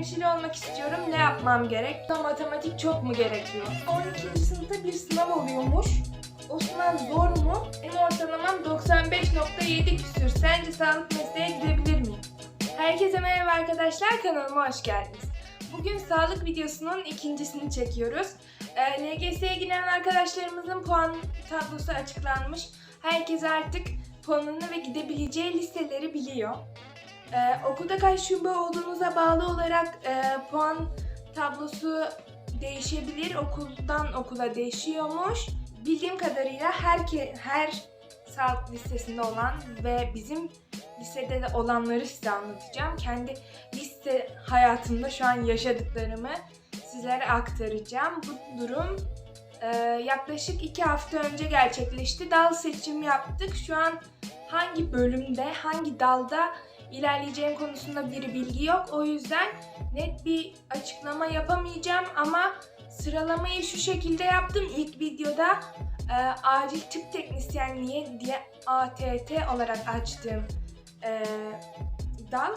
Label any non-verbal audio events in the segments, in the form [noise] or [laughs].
hemşire olmak istiyorum. Ne yapmam gerek? Matematik çok mu gerekiyor? 12. sınıfta bir sınav oluyormuş. O sınav zor mu? Benim ortalamam 95.7 küsür. Sence sağlık mesleğe gidebilir miyim? Herkese merhaba arkadaşlar. Kanalıma hoş geldiniz. Bugün sağlık videosunun ikincisini çekiyoruz. Ee, LGS'ye giren arkadaşlarımızın puan tablosu açıklanmış. Herkes artık puanını ve gidebileceği listeleri biliyor. Ee, okulda kaç şube olduğunuza bağlı olarak e, puan tablosu değişebilir. Okuldan okula değişiyormuş. Bildiğim kadarıyla herke, her sağlık listesinde olan ve bizim lisede de olanları size anlatacağım. Kendi liste hayatımda şu an yaşadıklarımı sizlere aktaracağım. Bu durum e, yaklaşık iki hafta önce gerçekleşti. Dal seçim yaptık. Şu an hangi bölümde, hangi dalda ilerleyeceğim konusunda bir bilgi yok. O yüzden net bir açıklama yapamayacağım ama sıralamayı şu şekilde yaptım. İlk videoda e, acil tıp teknisyenliği diye ATT olarak açtığım e, dal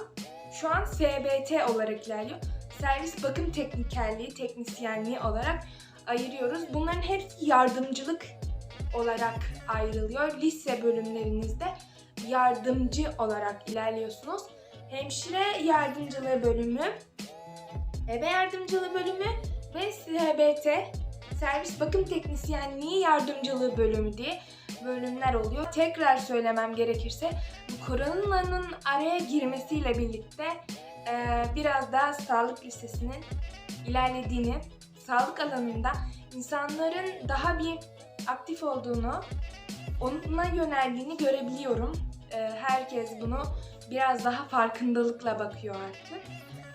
şu an SBT olarak ilerliyor. Servis bakım teknikerliği, teknisyenliği olarak ayırıyoruz. Bunların hepsi yardımcılık olarak ayrılıyor. Lise bölümlerinizde yardımcı olarak ilerliyorsunuz. Hemşire yardımcılığı bölümü, ebe yardımcılığı bölümü ve SBT servis bakım teknisyenliği yardımcılığı bölümü diye bölümler oluyor. Tekrar söylemem gerekirse bu koronanın araya girmesiyle birlikte e, biraz daha sağlık listesinin ilerlediğini, sağlık alanında insanların daha bir aktif olduğunu, ona yöneldiğini görebiliyorum. E, herkes bunu biraz daha farkındalıkla bakıyor artık.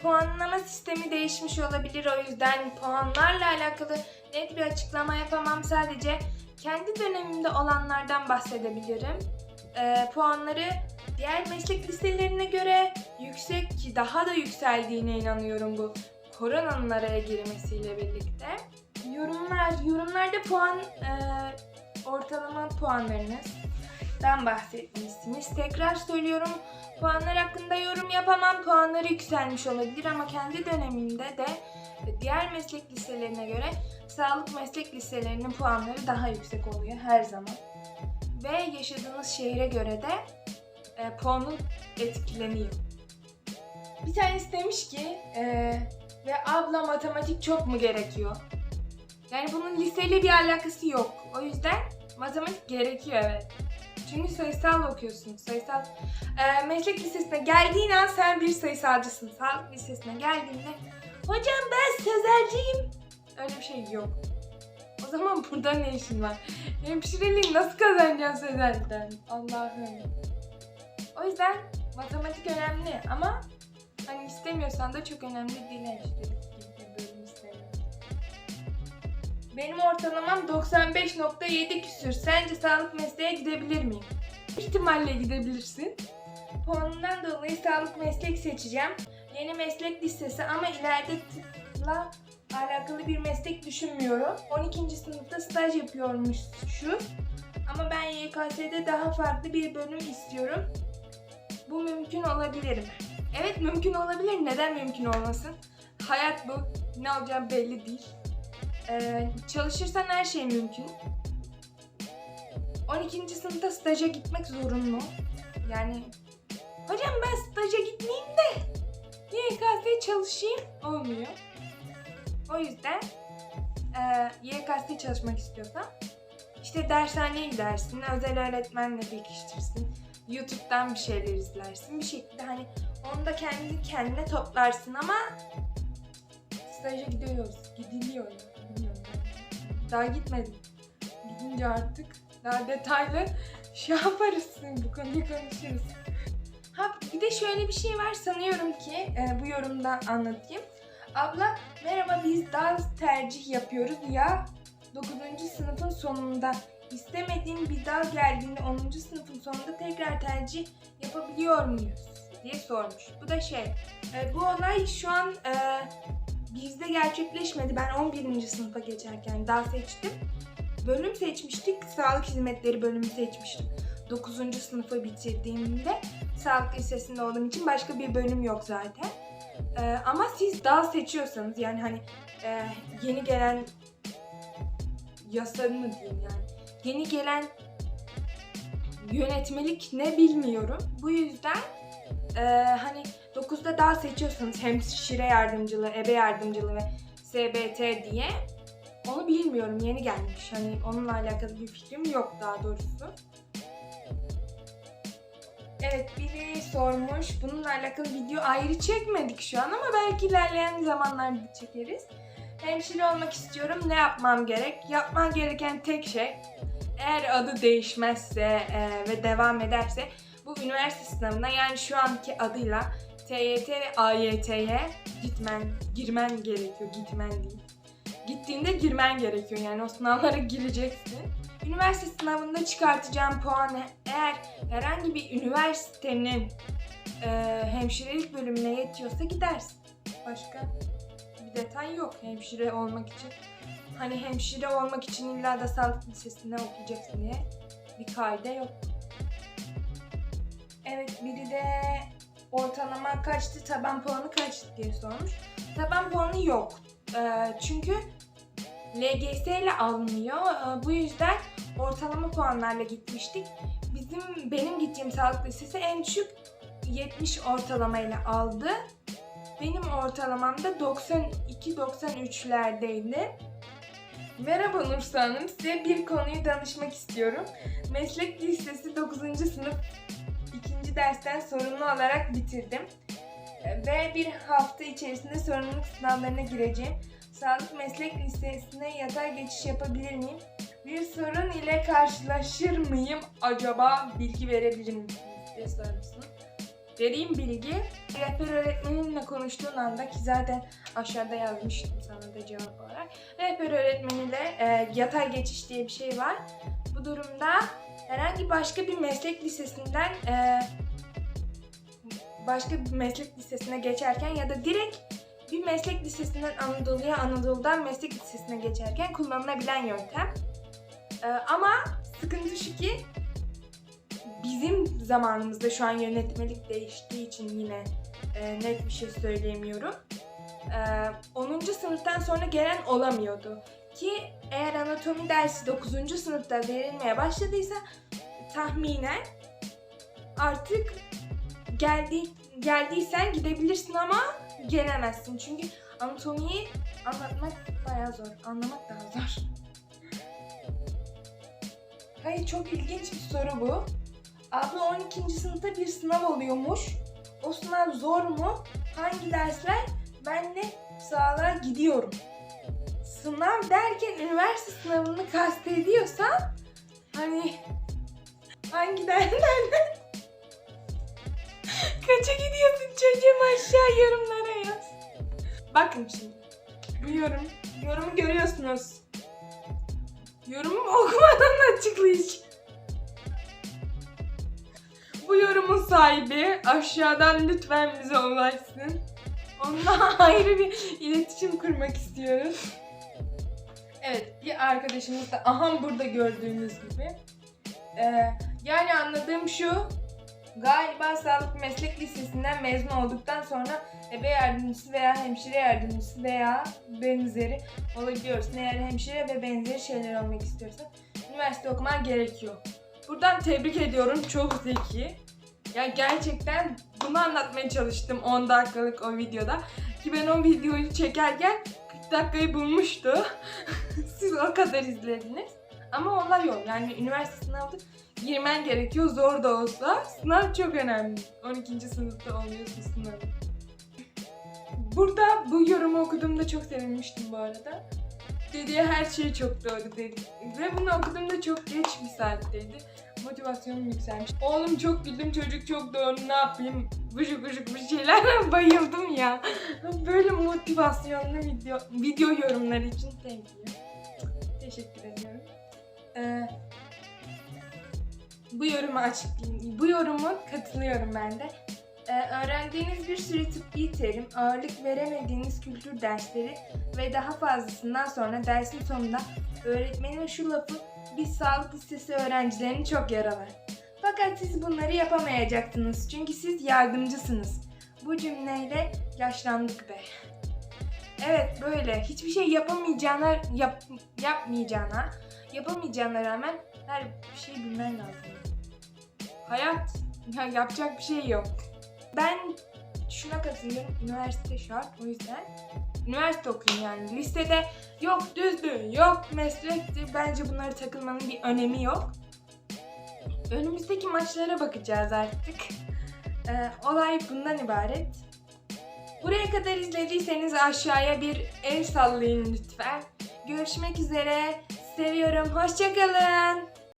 Puanlama sistemi değişmiş olabilir o yüzden puanlarla alakalı net bir açıklama yapamam. Sadece kendi dönemimde olanlardan bahsedebilirim. E, puanları diğer meslek listelerine göre yüksek ki daha da yükseldiğine inanıyorum bu koronanın araya girmesiyle birlikte. Yorumlar, yorumlarda puan e, ortalama puanlarınızdan bahsetmişsiniz. Tekrar söylüyorum puanlar hakkında yorum yapamam. Puanları yükselmiş olabilir ama kendi dönemimde de diğer meslek listelerine göre sağlık meslek listelerinin puanları daha yüksek oluyor her zaman. Ve yaşadığınız şehre göre de e, puanın etkileniyor. Bir tanesi demiş ki e, ve abla matematik çok mu gerekiyor? Yani bunun liseyle bir alakası yok. O yüzden matematik gerekiyor evet. Çünkü sayısal okuyorsun. Sayısal e, meslek lisesine geldiğin an sen bir sayısalcısın. Sağlık lisesine geldiğinde hocam ben sezerciyim. Öyle bir şey yok. O zaman [laughs] burada ne işin var? Hemşireliği nasıl kazanacaksın sezerden? Allah'ım. O yüzden matematik önemli ama hani istemiyorsan da çok önemli değil hemşirelik Benim ortalamam 95.7 küsür. Sence sağlık mesleğe gidebilir miyim? İhtimalle gidebilirsin. Puanından dolayı sağlık meslek seçeceğim. Yeni meslek listesi ama ileride tıpla alakalı bir meslek düşünmüyorum. 12. sınıfta staj yapıyormuş şu. Ama ben YKS'de daha farklı bir bölüm istiyorum. Bu mümkün olabilir mi? Evet mümkün olabilir. Neden mümkün olmasın? Hayat bu. Ne olacağı belli değil. Ee, çalışırsan her şey mümkün. 12. sınıfta staja gitmek zorunlu. Yani hocam ben staja gitmeyeyim de YKS çalışayım olmuyor. O yüzden e, YKS çalışmak istiyorsan işte dershaneye gidersin, özel öğretmenle pekiştirsin, YouTube'dan bir şeyler izlersin. Bir şekilde hani onu da kendi kendine toplarsın ama staja gidiyoruz, gidiliyor. Daha gitmedim. Gidince artık daha detaylı şey yaparız, bu konuyu konuşuruz. Ha bir de şöyle bir şey var sanıyorum ki e, bu yorumdan anlatayım. Abla merhaba biz dal tercih yapıyoruz ya 9. sınıfın sonunda istemediğin bir dal geldiğinde 10. sınıfın sonunda tekrar tercih yapabiliyor muyuz diye sormuş. Bu da şey e, bu olay şu an e, bizde gerçekleşmedi. Ben 11. sınıfa geçerken dal seçtim. Bölüm seçmiştik. Sağlık hizmetleri bölümü seçmiştim. 9. sınıfı bitirdiğimde sağlık lisesinde olduğum için başka bir bölüm yok zaten. Ee, ama siz dal seçiyorsanız yani hani e, yeni gelen yasa mı diyeyim yani yeni gelen yönetmelik ne bilmiyorum. Bu yüzden e, hani 9'da dal seçiyorsanız hemşire yardımcılığı, ebe yardımcılığı ve SBT diye onu bilmiyorum yeni gelmiş. Hani onunla alakalı bir fikrim yok daha doğrusu. Evet biri sormuş. Bununla alakalı video ayrı çekmedik şu an ama belki ilerleyen zamanlarda çekeriz. Hemşire olmak istiyorum. Ne yapmam gerek? Yapman gereken tek şey eğer adı değişmezse e, ve devam ederse bu üniversite sınavına yani şu anki adıyla TYT ve AYT'ye gitmen, girmen gerekiyor. Gitmen değil. Gittiğinde girmen gerekiyor yani o sınavlara gireceksin. Üniversite sınavında çıkartacağım puanı eğer herhangi bir üniversitenin e, hemşirelik bölümüne yetiyorsa gidersin. Başka bir detay yok hemşire olmak için. Hani hemşire olmak için illa da sağlık lisesinde okuyacaksın diye bir kaide yok. Evet biri de ortalama kaçtı, taban puanı kaçtı diye sormuş. Taban puanı yok. E, çünkü LGS ile alınıyor. E, bu yüzden ortalama puanlarla gitmiştik. Bizim benim gittiğim sağlık lisesi en düşük 70 ortalamayla aldı. Benim ortalamam da 92-93'lerdeydi. Merhaba Nursu Hanım, size bir konuyu danışmak istiyorum. Meslek lisesi 9. sınıf 2. dersten sorumlu olarak bitirdim. Ve bir hafta içerisinde sorumluluk sınavlarına gireceğim. Sağlık meslek lisesine yatay geçiş yapabilir miyim? Bir sorun ile karşılaşır mıyım acaba bilgi verebilir misiniz diye sormuşsun. Vereyim bilgi. Rehber öğretmeninle konuştuğun anda ki zaten aşağıda yazmıştım sana da cevap olarak. Rehber öğretmeniyle e, yatay geçiş diye bir şey var. Bu durumda herhangi başka bir meslek lisesinden e, başka bir meslek lisesine geçerken ya da direkt bir meslek lisesinden Anadolu'ya, Anadolu'dan meslek lisesine geçerken kullanılabilen yöntem. Ee, ama sıkıntı şu ki bizim zamanımızda şu an yönetmelik değiştiği için yine e, net bir şey söyleyemiyorum. Ee, 10. sınıftan sonra gelen olamıyordu. Ki eğer anatomi dersi 9. sınıfta verilmeye başladıysa tahminen artık geldi geldiysen gidebilirsin ama gelemezsin. Çünkü anatomiyi anlatmak bayağı zor. Anlamak daha zor. Hayır çok ilginç bir soru bu. Abla 12. sınıfta bir sınav oluyormuş. O sınav zor mu? Hangi dersler? Ben de sağlığa gidiyorum. Sınav derken üniversite sınavını kastediyorsan hani hangi derslerden [laughs] Kaça gidiyorsun çocuğum aşağı yorumlara yaz. Bakın şimdi. Bu yorum. Yorumu görüyorsunuz. Yorumumu okumadan açıklayacağım. Bu yorumun sahibi aşağıdan lütfen bize ulaşsın. Onunla [laughs] ayrı bir iletişim kurmak istiyoruz. Evet bir arkadaşımız da aha burada gördüğünüz gibi. Ee, yani anladığım şu Galiba sağlık meslek lisesinden mezun olduktan sonra ebe yardımcısı veya hemşire yardımcısı veya benzeri olabiliyorsun. Eğer hemşire ve benzeri şeyler olmak istiyorsan üniversite okuman gerekiyor. Buradan tebrik ediyorum. Çok zeki. Ya gerçekten bunu anlatmaya çalıştım 10 dakikalık o videoda. Ki ben o videoyu çekerken 40 dakikayı bulmuştu. [laughs] Siz o kadar izlediniz. Ama olay yok. Yani üniversite sınavı girmen gerekiyor zor da olsa. Sınav çok önemli. 12. sınıfta oluyorsun sınavı. Burada bu yorumu okuduğumda çok sevinmiştim bu arada. Dediği her şey çok doğru dedi. Ve bunu okuduğumda çok geç bir saatteydi. Motivasyonum yükselmiş. Oğlum çok güldüm çocuk çok doğru ne yapayım bıcık bıcık bir şeyler [laughs] bayıldım ya. Böyle motivasyonlu video, video yorumları için thank you. Teşekkür ediyorum. Ee, bu yorumu açıklayayım. Bu yorumu katılıyorum ben de. Ee, öğrendiğiniz bir sürü tıbbi terim, ağırlık veremediğiniz kültür dersleri ve daha fazlasından sonra dersin sonunda öğretmenin şu lafı biz sağlık listesi öğrencilerini çok yaralar. Fakat siz bunları yapamayacaksınız çünkü siz yardımcısınız. Bu cümleyle Yaşlandık be. Evet böyle hiçbir şey yapamayacağına yap, yapmayacağına yapamayacağına rağmen her bir şey bilmen lazım. Hayat ya yapacak bir şey yok. Ben şuna katılıyorum. Üniversite şart o yüzden üniversite okuyun yani. Listede yok düzdü, yok meslekti. Bence bunlara takılmanın bir önemi yok. Önümüzdeki maçlara bakacağız artık. Ee, olay bundan ibaret. Buraya kadar izlediyseniz aşağıya bir el sallayın lütfen. Görüşmek üzere. Seviyorum. Hoşçakalın.